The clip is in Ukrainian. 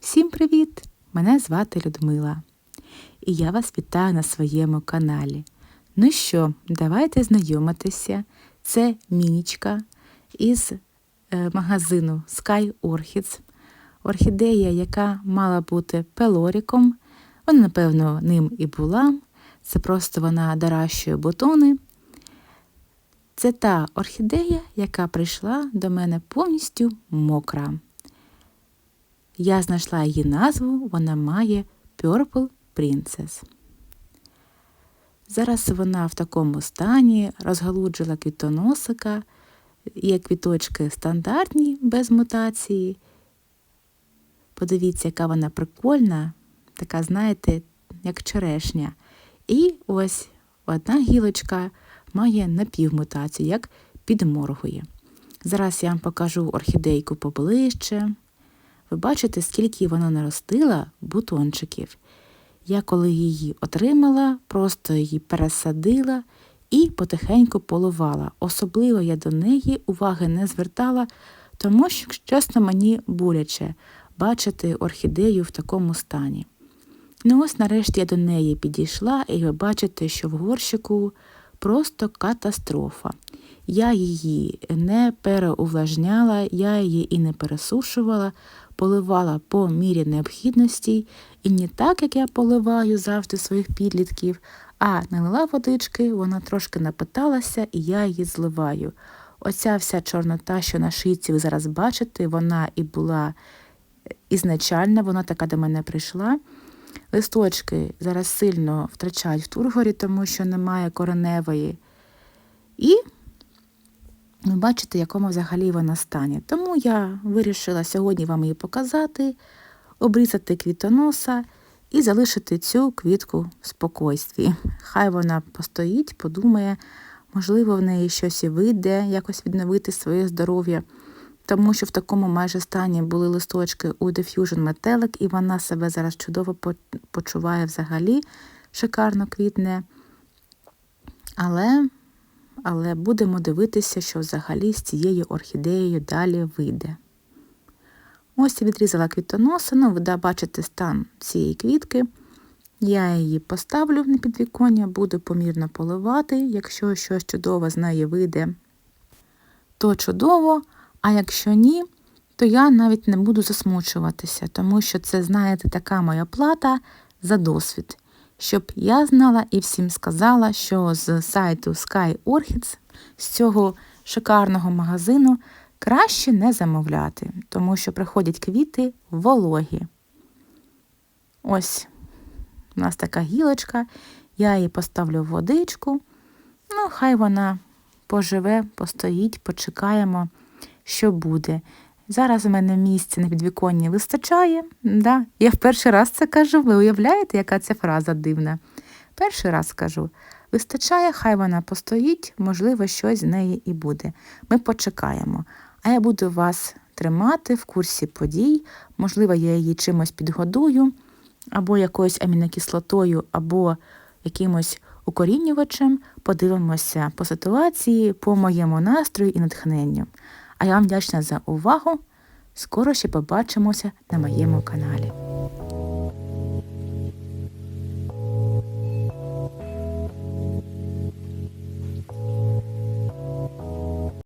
Всім привіт! Мене звати Людмила. І я вас вітаю на своєму каналі. Ну що, давайте знайомитися. Це Мінічка із е, магазину Sky Orchids. Орхідея, яка мала бути пелоріком. Вона, напевно, ним і була. Це просто вона доращує бутони. Це та орхідея, яка прийшла до мене повністю мокра. Я знайшла її назву, вона має Purple Princess. Зараз вона в такому стані розгалуджила квітоносика, є квіточки стандартні без мутації. Подивіться, яка вона прикольна, така, знаєте, як черешня. І ось одна гілочка має напівмутацію, як підморгує. Зараз я вам покажу орхідейку поближче. Ви бачите, скільки вона наростила бутончиків. Я коли її отримала, просто її пересадила і потихеньку поливала. Особливо я до неї уваги не звертала, тому що, чесно, мені боляче бачити орхідею в такому стані. Ну ось нарешті я до неї підійшла, і ви бачите, що в горщику просто катастрофа. Я її не переувлажняла, я її і не пересушувала, поливала по мірі необхідності, і не так, як я поливаю завжди своїх підлітків, а налила водички, вона трошки напиталася, і я її зливаю. Оця вся чорнота, що на шийці ви зараз бачите, вона і була ізначальна, вона така до мене прийшла. Листочки зараз сильно втрачають в тургорі, тому що немає кореневої. І ви бачите, якому взагалі вона стане. Тому я вирішила сьогодні вам її показати, обрізати квітоноса і залишити цю квітку в спокойстві. Хай вона постоїть, подумає, можливо, в неї щось і вийде, якось відновити своє здоров'я тому що в такому майже стані були листочки у Diffusion метелик, і вона себе зараз чудово почуває взагалі, шикарно квітне. Але але будемо дивитися, що взагалі з цією орхідеєю далі вийде. Ось я відрізала квітоноса, ну, ви бачите стан цієї квітки. Я її поставлю на підвіконня, буду помірно поливати. Якщо щось чудове з неї вийде, то чудово. А якщо ні, то я навіть не буду засмучуватися, тому що це, знаєте, така моя плата за досвід. Щоб я знала і всім сказала, що з сайту Sky Orchids, з цього шикарного магазину, краще не замовляти, тому що приходять квіти вологі. Ось у нас така гілочка, я її поставлю в водичку. Ну, хай вона поживе, постоїть, почекаємо що буде. Зараз у мене місця на підвіконні вистачає. Да? Я в перший раз це кажу, ви уявляєте, яка ця фраза дивна? Перший раз кажу, вистачає, хай вона постоїть, можливо, щось з неї і буде. Ми почекаємо. А я буду вас тримати в курсі подій, можливо, я її чимось підгодую, або якоюсь амінокислотою, або якимось укорінювачем. Подивимося по ситуації, по моєму настрою і натхненню. А я вам вдячна за увагу. Скоро ще побачимося на моєму каналі.